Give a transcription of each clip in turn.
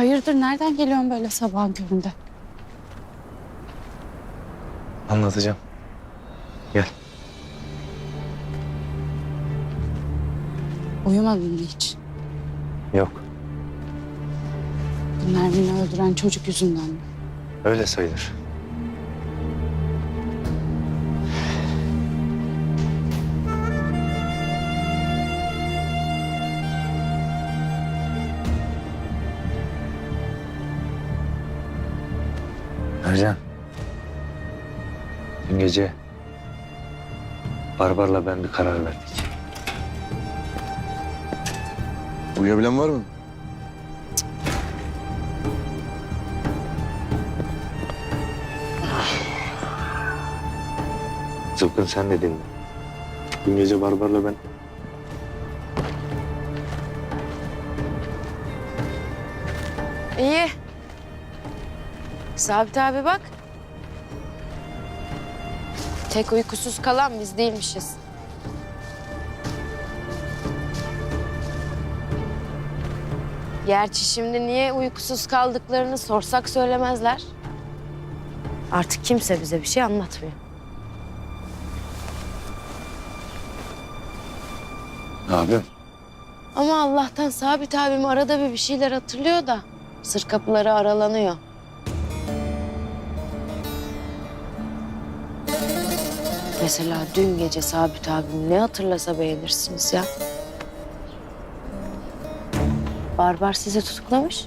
Hayırdır nereden geliyorsun böyle sabahın köründe? Anlatacağım. Gel. Uyumadın mı hiç? Yok. Nermin'i öldüren çocuk yüzünden mi? Öyle sayılır. Ercan. Dün gece Barbar'la ben bir karar verdik. Uyuyabilen var mı? Zıpkın sen de dinle. Dün gece Barbar'la ben İyi. Sabit abi bak. Tek uykusuz kalan biz değilmişiz. Gerçi şimdi niye uykusuz kaldıklarını sorsak söylemezler. Artık kimse bize bir şey anlatmıyor. abim Ama Allah'tan Sabit abim arada bir bir şeyler hatırlıyor da sır kapıları aralanıyor. Mesela dün gece Sabit abim ne hatırlasa beğenirsiniz ya. Barbar sizi tutuklamış.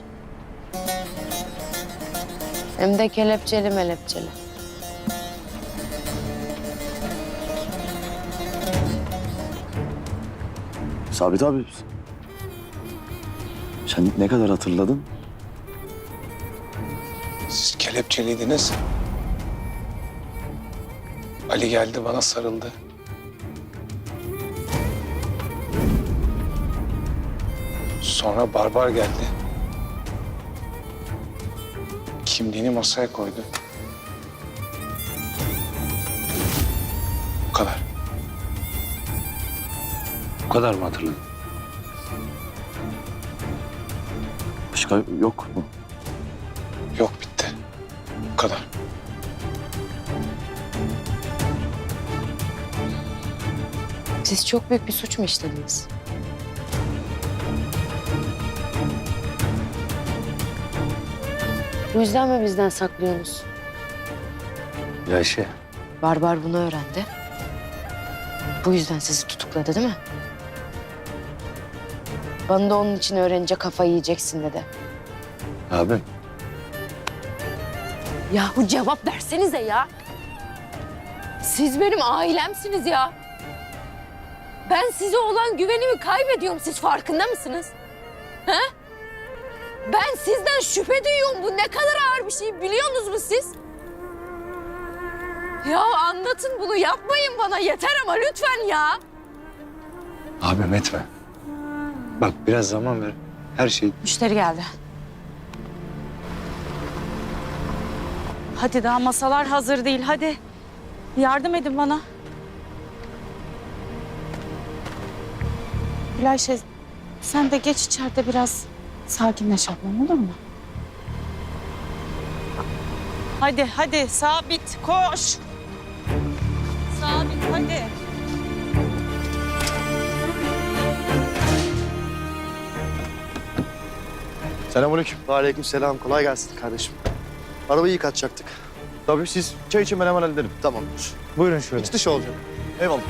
Hem de kelepçeli melepçeli. Sabit abi. Sen ne kadar hatırladın? Siz kelepçeliydiniz. Ali geldi bana sarıldı. Sonra Barbar geldi. Kimliğini masaya koydu. Bu kadar. bu kadar mı hatırladın? Başka yok mu? Yok bitti. Bu kadar. Siz çok büyük bir suç mu işlediniz? Bu yüzden mi bizden saklıyorsunuz? Ya Ayşe Barbar bunu öğrendi. Bu yüzden sizi tutukladı değil mi? Bana da onun için öğrenince kafayı yiyeceksin dedi. abim Yahu cevap versenize ya. Siz benim ailemsiniz ya. Ben size olan güvenimi kaybediyorum. Siz farkında mısınız? He? Ben sizden şüphe duyuyorum. Bu ne kadar ağır bir şey biliyorsunuz mu siz? Ya anlatın bunu yapmayın bana yeter ama lütfen ya. abim etme. Bak biraz zaman ver. Her şey Müşteri geldi. Hadi daha masalar hazır değil hadi. Yardım edin bana. Gülayşe sen de geç içeride biraz sakinleş ablam olur mu? Hadi hadi sabit koş. Sabit hadi. Selamünaleyküm. Aleyküm selam. Kolay gelsin kardeşim. Arabayı yıkatacaktık. Tabii siz çay için ben hemen hallederim. Tamamdır. Buyurun şöyle. İç dışı olacak. Eyvallah.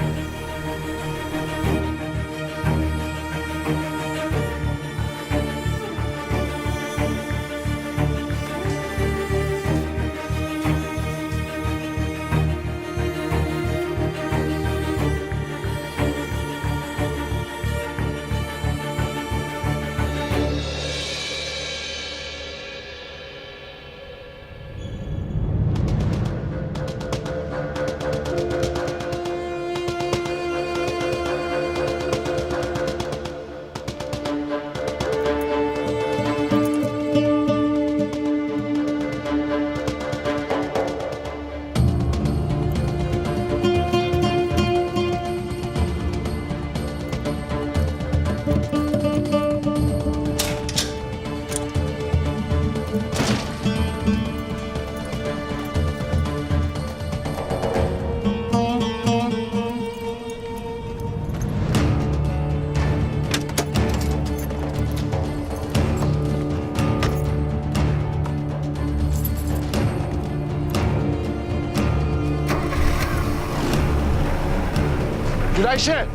Ayşe!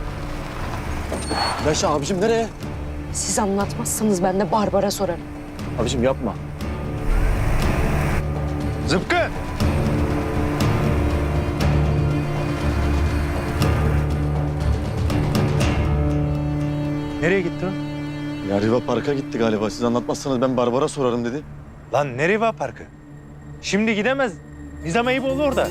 Ayşe abicim nereye? Siz anlatmazsanız ben de Barbar'a sorarım. Abicim yapma. Zıpkı! Nereye gitti o? Ya Riva Park'a gitti galiba. Siz anlatmazsanız ben Barbar'a sorarım dedi. Lan ne Riva Park'ı? Şimdi gidemez. Nizam Eyüboğlu orada.